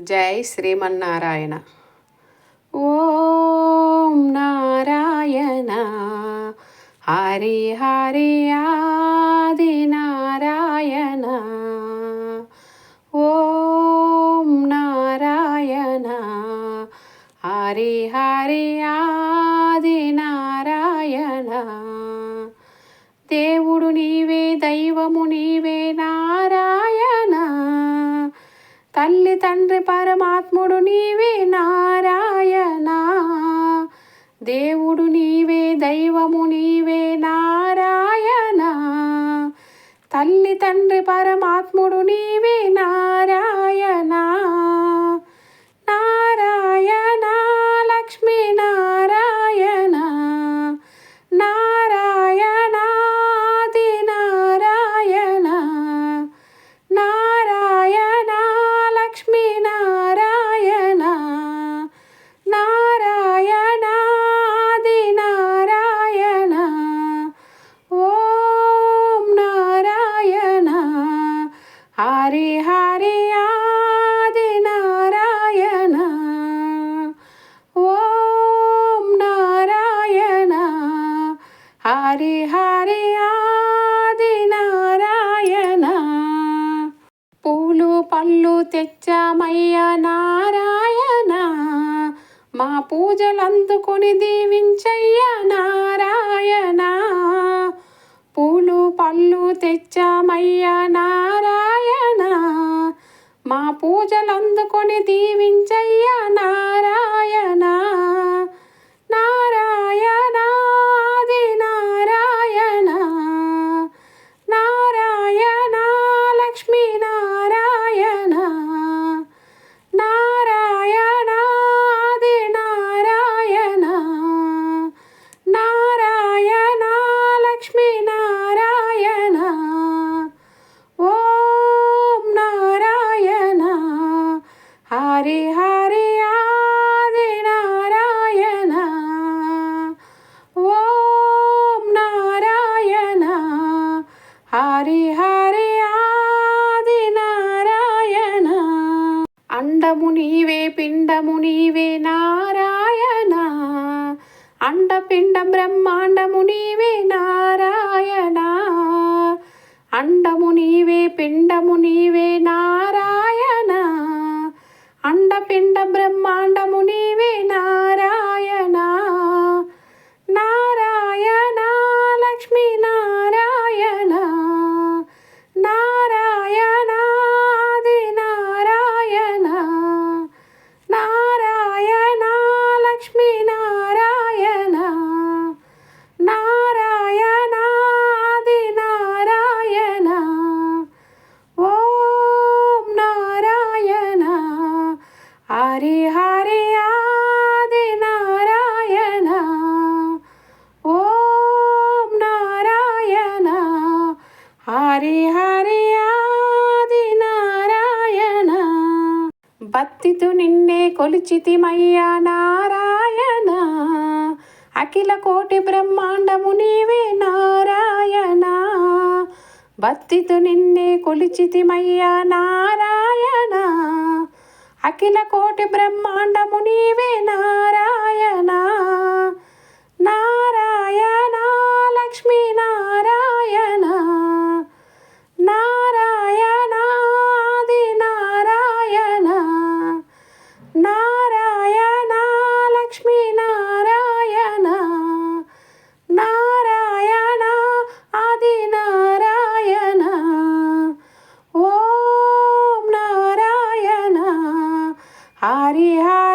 జై శ్రీమన్నారాయణ. ఓం నారాయణ. హరి హరి ఆది నారాయణ ఓం నారాయణ. హరి హరి ఆది నారాయణ దేవుడు నీవే దైవము నీవేనా తండ్రి పరమాత్ముడు నీవే నారాయణ. దేవుడు నీవే దైవము నీవే నారాయణ. తల్లి తండ్రి పరమాత్ముడు నీవే నారాయణ. హరి ఆది నారాయణ. ఓం నారాయణ. హరి హరి ఆది నారాయణ. పూలు పళ్ళు తెచ్చామయ్య నారాయణ. మా పూజలు అందుకొని నారాయణ. పళ్ళు తెచ్చామయ్యా నారాయణ. మా పూజలు అందుకొని దీవించయ్యా నారాయణ. హరి ఆది నారాయణ అండము నీవే పిండము నీవే నారాయణ. అండపిండ బ్రహ్మాండము నీవే నారాయణ. అండము నీవే పిండము నీవే నారాయణ. భక్తితు నిన్నే కొలిచితిమయ్యా నారాయణ. అఖిల కోటి బ్రహ్మాండము నీవే నారాయణ. భక్తితు నిన్నే కొలిచితిమయ్యా నారాయణ. అఖిల కోటి బ్రహ్మాండము నీవే హరి హరి